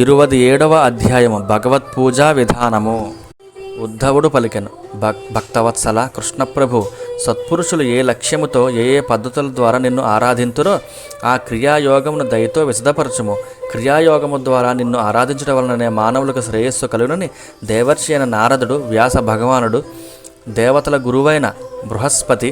ఇరువది ఏడవ అధ్యాయము భగవత్ పూజా విధానము. ఉద్ధవుడు పలికెను భక్ భక్తవత్సల కృష్ణప్రభు సత్పురుషులు ఏ లక్ష్యముతో ఏ ఏ పద్ధతుల ద్వారా నిన్ను ఆరాధింతురో ఆ క్రియాయోగమును దయతో విశదపరచుము. క్రియాయోగము ద్వారా నిన్ను ఆరాధించడం వలననే మానవులకు శ్రేయస్సు కలుగునని దేవర్షి అయిన నారదుడు వ్యాస భగవానుడు దేవతల గురువైన బృహస్పతి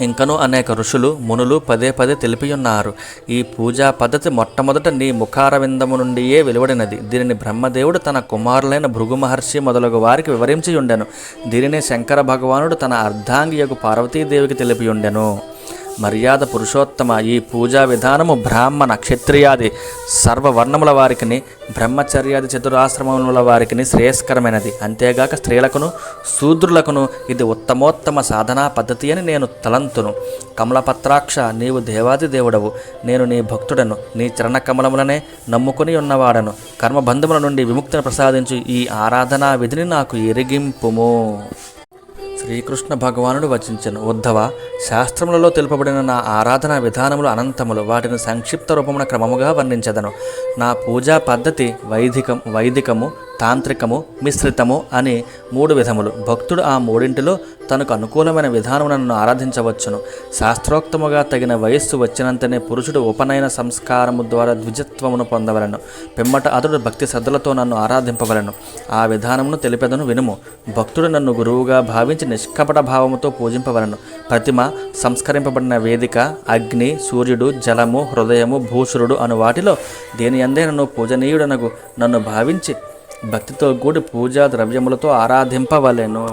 ఇంకనూ అనేక ఋషులు మునులు పదే పదే తెలిపియున్నారు. ఈ పూజా పద్ధతి మొట్టమొదట నీ ముఖారవిందము నుండియే వెలువడినది. దీనిని బ్రహ్మదేవుడు తన కుమారులైన భృగు మహర్షి మొదలగు వారికి వివరించి ఉండెను దీనిని శంకర భగవానుడు తన అర్ధాంగియకు పార్వతీదేవికి తెలిపియుండెను. మర్యాద పురుషోత్తమ ఈ పూజా విధానము బ్రాహ్మణ క్షత్రియాది సర్వవర్ణముల వారికిని బ్రహ్మచర్యాది చతురాశ్రమముల వారికిని శ్రేయస్కరమైనది. అంతేగాక స్త్రీలకును శూద్రులకును ఇది ఉత్తమోత్తమ సాధనా పద్ధతి అని నేను తలంతును. కమలపత్రాక్ష నీవు దేవాది దేవుడవు. నేను నీ భక్తుడను. నీ చరణ కమలములనే నమ్ముకుని ఉన్నవాడను. కర్మబంధముల నుండి విముక్తిని ప్రసాదించు ఈ ఆరాధనా విధిని నాకు ఎరిగింపుము. శ్రీకృష్ణ భగవానుడు వచించను. ఉద్ధవ శాస్త్రములలో తెలుపబడిన నా ఆరాధన విధానములు అనంతములు. వాటిని సంక్షిప్త రూపమున క్రమముగా వర్ణించదను. నా పూజా పద్ధతి వైదికం వైదికము తాంత్రికము మిశ్రితము అని మూడు విధములు. భక్తుడు ఆ మూడింటిలో తనకు అనుకూలమైన విధానములను నన్ను ఆరాధించవచ్చును. శాస్త్రోక్తముగా తగిన వయస్సు వచ్చినంతనే పురుషుడు ఉపనయన సంస్కారము ద్వారా ద్విజత్వమును పొందవలను. పిమ్మట అతడు భక్తి శ్రద్ధలతో నన్ను ఆరాధింపవలను. ఆ విధానమును తెలిపెదను వినుము. భక్తుడు నన్ను గురువుగా భావించి నిష్కపట భావముతో పూజింపవలను. ప్రతిమ సంస్కరింపబడిన వేదిక అగ్ని సూర్యుడు జలము హృదయము భూసురుడు అను వాటిలో దేని అందే నన్ను పూజనీయుడనగు నన్ను భావించి భక్తితో కూడి పూజా ద్రవ్యములతో ఆరాధింపవలెను.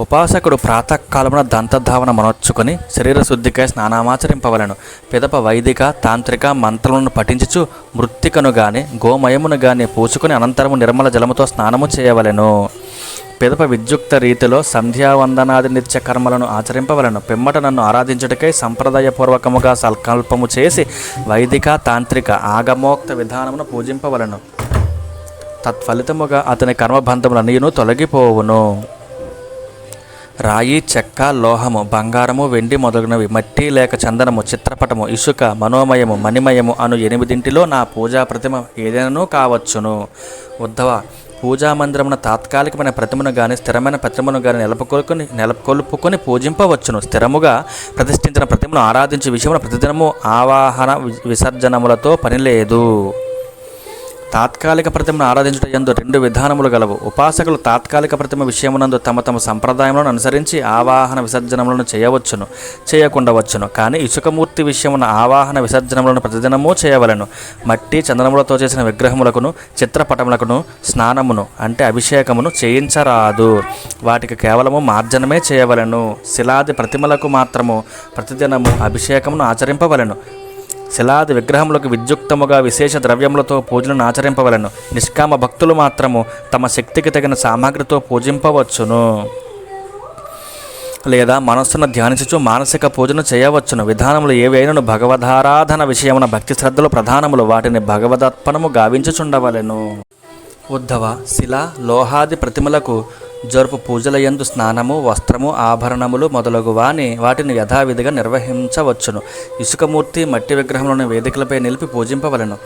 ఉపాసకుడు ప్రాతకాలమున దంతధావన మనొచ్చుకొని శరీర శుద్ధికై స్నానామాచరింపవలను. పిదప వైదిక తాంత్రిక మంత్రములను పఠించుచు మృత్తికను గాని గోమయమును గాని పూసుకుని అనంతరము నిర్మల జలముతో స్నానము చేయవలెను. పిదప విద్యుక్త రీతిలో సంధ్యావందనాది నిత్య కర్మలను ఆచరింపవలను. పిమ్మట నన్ను ఆరాధించుటకై సంప్రదాయపూర్వకముగా సంకల్పము చేసి వైదిక తాంత్రిక ఆగమోక్త విధానమును పూజింపవలను. తత్ఫలితముగా అతని కర్మబంధములన్నీను తొలగిపోవును. రాయి చెక్క లోహము బంగారము వెండి మొదలగునవి మట్టి లేక చందనము చిత్రపటము ఇసుక మనోమయము మణిమయము అను ఎనిమిదింటిలో నా పూజా ప్రతిమ ఏదైనాను కావచ్చును. ఉద్ధవ పూజా మందిరమున తాత్కాలికమైన ప్రతిమను గాని స్థిరమైన ప్రతిమను గాని నెలకొల్పుకొని నెలకొల్పుకొని పూజింపవచ్చును. స్థిరముగా ప్రతిష్ఠించిన ప్రతిమను ఆరాధించే విషయమున ప్రతిదినము ఆవాహన విసర్జనములతో పనిలేదు. తాత్కాలిక ప్రతిమను ఆరాధించుట ఎందు రెండు విధానములు గలవు. ఉపాసకులు తాత్కాలిక ప్రతిమ విషయమునందు తమ తమ సంప్రదాయములను అనుసరించి ఆవాహన విసర్జనములను చేయవచ్చును చేయకుండవచ్చును. కానీ ఇసుకమూర్తి విషయమున ఆవాహన విసర్జనములను ప్రతిదినము చేయవలెను. మట్టి చందనములతో చేసిన విగ్రహములకును చిత్రపటములకును స్నానమును అంటే అభిషేకమును చేయించరాదు. వాటికి కేవలము మార్జనమే చేయవలెను. శిలాది ప్రతిమలకు మాత్రము ప్రతిదినము అభిషేకమును ఆచరింపవలను. శిలాది విగ్రహములకు విద్యుక్తముగా విశేష ద్రవ్యములతో పూజలను ఆచరింపవలను. నిష్కామ భక్తులు మాత్రము తమ శక్తికి తగిన సామాగ్రితో పూజింపవచ్చును. లేదా మనస్సును ధ్యానించుచు మానసిక పూజను చేయవచ్చును. విధానములు ఏవైనను భగవదారాధన విషయమున భక్తి శ్రద్ధలు ప్రధానములు. వాటిని భగవదర్పణము గావించుచుండవలెను. ఉద్ధవ శిల లోహాది ప్రతిమలకు జరుపు పూజలయందు స్నానము వస్త్రము ఆభరణములు మొదలగు వాని వాటిని యథావిధిగా నిర్వహించవచ్చును. ఇసుకమూర్తి మట్టి విగ్రహములను వేదికలపై నిలిపి పూజింపవలను.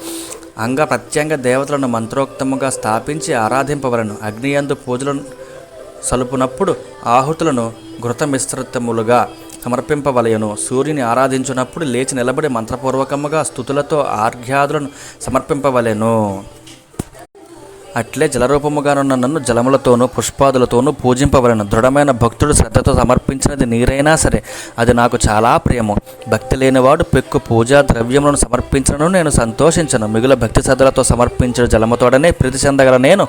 అంగ ప్రత్యంగ దేవతలను మంత్రోక్తముగా స్థాపించి ఆరాధింపవలను. అగ్నియందు పూజలను సలుపునప్పుడు ఆహుతులను ఘృతమిశ్రితములుగా సమర్పింపవలయను సూర్యుని ఆరాధించినప్పుడు లేచి నిలబడి మంత్రపూర్వకముగా స్థుతులతో ఆర్ఘ్యాదులను సమర్పింపవలెను. అట్లే జలరూపముగానున్న నన్ను జలములతోనూ పుష్పాదులతోనూ పూజింపవలను. దృఢమైన భక్తుడు శ్రద్ధతో సమర్పించినది నీరైనా సరే అది నాకు చాలా ప్రియము. భక్తి లేనివాడు పెక్కు పూజా ద్రవ్యములను సమర్పించను నేను సంతోషించను. మిగుల భక్తి శ్రద్ధలతో సమర్పించిన జలముతోడనే ప్రీతి చెందగల నేను.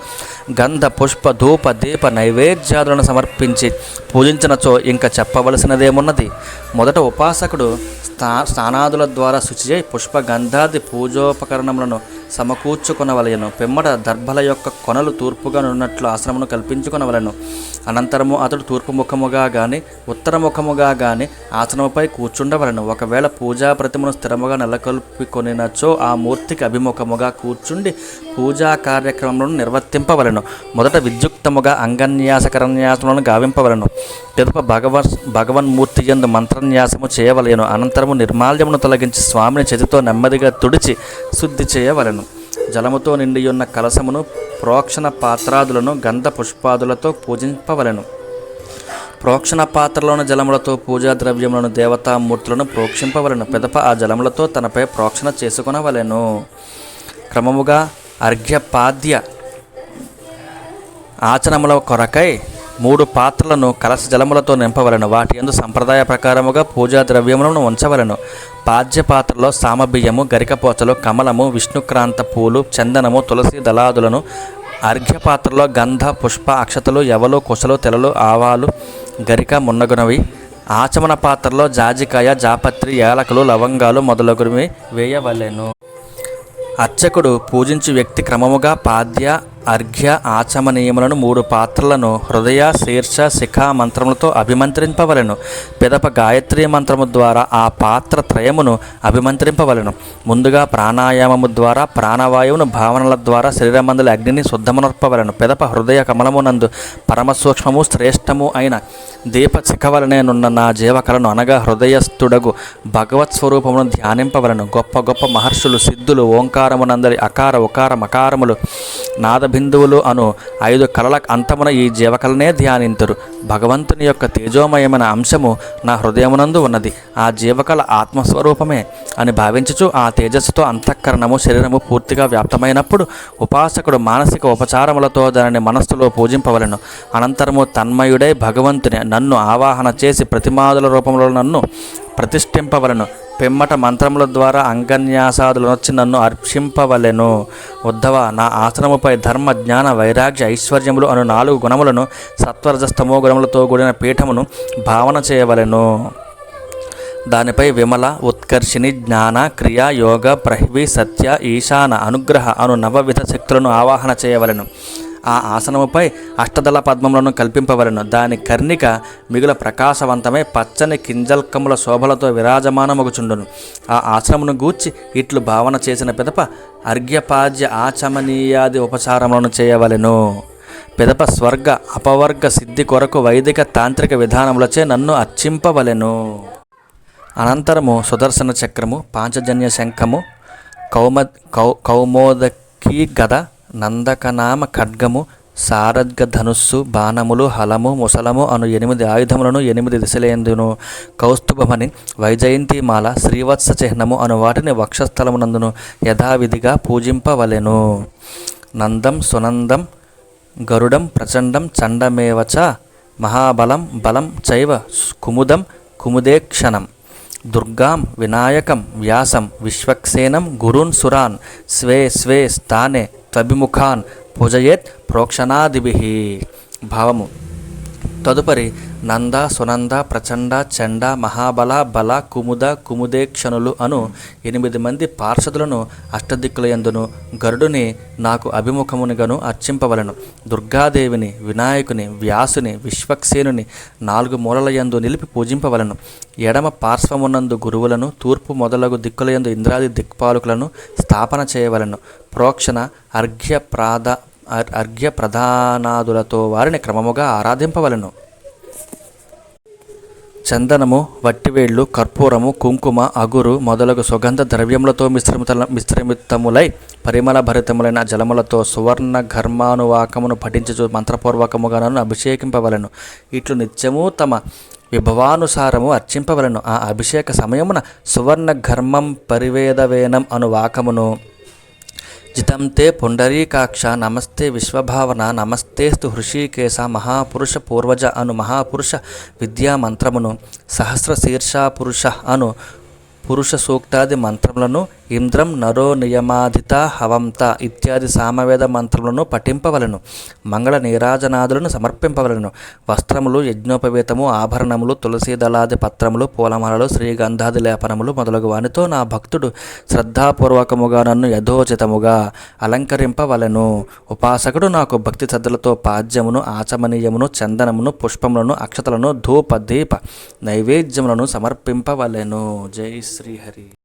గంధ పుష్ప ధూప దీప నైవేద్యాదులను సమర్పించి పూజించినచో ఇంకా చెప్పవలసినదేమున్నది? మొదట ఉపాసకుడు స్థా స్నానాదుల ద్వారా శుచి చేయి పుష్ప గంధాది పూజోపకరణములను సమకూర్చుకొనవలయను పిమ్మట దర్భల యొక్క కొనలు తూర్పుగా ఉన్నట్లు ఆశ్రమను కల్పించుకొనవలను. అనంతరము అతడు తూర్పు ముఖముగా గాని ఉత్తర ముఖముగా గాని ఆసనముపై కూర్చుండవలను. ఒకవేళ పూజా ప్రతిమను స్థిరముగా నెలకొల్పుకొనినచో ఆ మూర్తికి అభిముఖముగా కూర్చుండి పూజా కార్యక్రమములను నిర్వర్తింపవలను. మొదట విద్యుక్తముగా అంగన్యాసకరన్యాసములను గావింపవలను. పిదప భగవన్ భగవన్మూర్తి యందు మంత్రన్యాసము చేయవలెను. అనంతరము నిర్మాల్యమును తొలగించి స్వామిని చేతితో నెమ్మదిగా తుడిచి శుద్ధి చేయవలెను. జలముతో నిండి ఉన్న కలసమును ప్రోక్షణ పాత్రాదులను గంధ పుష్పాదులతో పూజింపవలెను. ప్రోక్షణ పాత్రలోని జలములతో పూజా ద్రవ్యములను దేవతామూర్తులను ప్రోక్షింపవలెను. పిదప ఆ జలములతో తనపై ప్రోక్షణ చేసుకునవలెను. క్రమముగా అర్ఘ్యపాద్య ఆచనముల కొరకై మూడు పాత్రలను కలస జలములతో నింపవలెను. వాటి యందు సంప్రదాయ ప్రకారముగా పూజా ద్రవ్యములను ఉంచవలెను. పాద్య పాత్రలో సామబియ్యము గరికపోచలు కమలము విష్ణుక్రాంత పూలు చందనము తులసి దళాదులను అర్ఘ్య పాత్రలో గంధ పుష్ప అక్షతలు ఎవలు కుశలు తెలలు ఆవాలు గరిక మున్నగునవి. ఆచమన పాత్రలో జాజికాయ జాపత్రి యాలకులు లవంగాలు మొదలగునవి వేయవలెను. అర్చకుడు పూజించు వ్యక్తి క్రమముగా పాద్య అర్ఘ్య ఆచమనీయములను మూడు పాత్రలను హృదయ శీర్ష శిఖా మంత్రములతో అభిమంత్రింపవలను. పిదప గాయత్రీ మంత్రము ద్వారా ఆ పాత్ర త్రయమును అభిమంత్రింపవలను. ముందుగా ప్రాణాయామము ద్వారా ప్రాణవాయువును భావనల ద్వారా శరీరమందుల అగ్నిని శుద్ధమునర్పవలను. పిదప హృదయ కమలమునందు పరమసూక్ష్మము శ్రేష్టము అయిన దీప శిఖవలనేనున్న నా జీవకలను అనగా హృదయస్థుడగు భగవత్ స్వరూపమును ధ్యానింపవలను. గొప్ప గొప్ప మహర్షులు సిద్ధులు ఓంకారమునందరి అకార ఉకార మకారములు నాద బిందువులు అను ఐదు కళల అంతమున ఈ జీవకలనే ధ్యానింతురు. భగవంతుని యొక్క తేజోమయమైన అంశము నా హృదయమునందు ఉన్నది. ఆ జీవకళ ఆత్మస్వరూపమే అని భావించుచు ఆ తేజస్సుతో అంతఃకరణము శరీరము పూర్తిగా వ్యాప్తమైనప్పుడు ఉపాసకుడు మానసిక ఉపచారములతో దానిని మనస్సులో పూజింపవలెను. అనంతరము తన్మయుడై భగవంతుని నన్ను ఆవాహన చేసి ప్రతిమాదుల రూపంలో నన్ను ప్రతిష్ఠింపవలను. పిమ్మట మంత్రముల ద్వారా అంగన్యాసాదులనొచ్చి నన్ను అర్పింపవలెను. ఉద్ధవ నా ఆసనముపై ధర్మ జ్ఞాన వైరాగ్య ఐశ్వర్యములు అను నాలుగు గుణములను సత్వరజస్తమో గుణములతో కూడిన పీఠమును భావన చేయవలెను. దానిపై విమల ఉత్కర్షిణి జ్ఞాన క్రియ యోగ ప్రహ్వి సత్య ఈశాన అనుగ్రహ అను నవవిధ శక్తులను ఆవాహన చేయవలెను. ఆ ఆసనముపై అష్టదళ పద్మములను కల్పింపవలెను. దాని కర్ణిక మిగుల ప్రకాశవంతమై పచ్చని కింజల్కముల శోభలతో విరాజమానమగుచుండును. ఆ ఆసనమును గూర్చి ఇట్లు భావన చేసిన పిదప అర్ఘ్యపాద్య ఆచమనీయాది ఉపచారములను చేయవలెను. పిదప స్వర్గ అపవర్గ సిద్ధి కొరకు వైదిక తాంత్రిక విధానములచే నన్ను అర్చింపవలెను. అనంతరము సుదర్శన చక్రము పాంచజన్య శంఖము కౌమ కౌ కౌమోదకీ గద నందకనామ ఖడ్గము సారథ్గ ధనుస్సు బాణములు హలము ముసలము అను ఎనిమిది ఆయుధములను ఎనిమిది దిశలేందును కౌస్తుభమని వైజయంతిమాల శ్రీవత్స చిహ్నము అను వాటిని వక్షస్థలమునందును యథావిధిగా పూజింపవలెను. నందం సునందం గరుడం ప్రచండం చండమేవచ మహాబలం బలం చైవ కుముదం కుముదేక్షణం దుర్గాం వినాయకం వ్యాసం విశ్వక్సేనం గురున్ సురాన్ స్వే స్వే స్థానే త్వభిముఖాన్ పూజయేత్ ప్రోక్షణాదిభి భావము. తదుపరి నంద సునంద ప్రచండ చండ మహాబల బల కుముద కుముదేక్షణులు అను ఎనిమిది మంది పార్షదులను అష్టదిక్కులయందును గరుడుని నాకు అభిముఖమునిగను అర్చింపవలను. దుర్గాదేవిని వినాయకుని వ్యాసుని విశ్వక్సేనుని నాలుగు మూలలయందు నిలిపి పూజింపవలను. ఎడమ పార్శ్వమునందు గురువులను తూర్పు మొదలగు దిక్కులయందు ఇంద్రాది దిక్పాలకులను స్థాపన చేయవలను. ప్రోక్షణ అర్ఘ్య ప్రాద అర్ఘ్య ప్రధానాదులతో వారిని క్రమముగా ఆరాధింపవలను. చందనము వట్టివేళ్ళు కర్పూరము కుంకుమ అగురు మొదలగు సుగంధ ద్రవ్యములతో మిశ్రమిత మిశ్రమితములై పరిమళ భరితములైన జలములతో సువర్ణ ఘర్మానువాకమును పఠించు మంత్రపూర్వకముగాను అభిషేకింపవలను. ఇట్లు నిత్యము తమ విభవానుసారము అర్చింపవలను. ఆ అభిషేక సమయమున సువర్ణ ఘర్మం పరివేదవేనం అను వాకమును జితం తే పుండరీకాక్ష నమస్తే విశ్వభావన నమస్తేస్తు హృషికేశ మహాపురుష పూర్వజ అను మహాపురుష విద్యా మంత్రమును సహస్ర శీర్ష పురుష అను పురుష సూక్తాది మంత్రములను ఇంద్రం నరో నియమాధిత హవంత ఇత్యాది సామవేద మంత్రములను పఠింపవలను. మంగళ నీరాజనాదులను సమర్పింపవలను. వస్త్రములు యజ్ఞోపవేతము ఆభరణములు తులసి దళాది పత్రములు పూలమాలలు శ్రీగంధాది లేపనములు మొదలగు వానితో నా భక్తుడు శ్రద్ధాపూర్వకముగా నన్ను యథోచితముగా అలంకరింపవలెను. ఉపాసకుడు నాకు భక్తి శ్రద్ధలతో పాద్యమును ఆచమనీయమును చందనమును పుష్పములను అక్షతలను ధూప దీప నైవేద్యములను సమర్పింపవలెను. జై శ్రీహరి.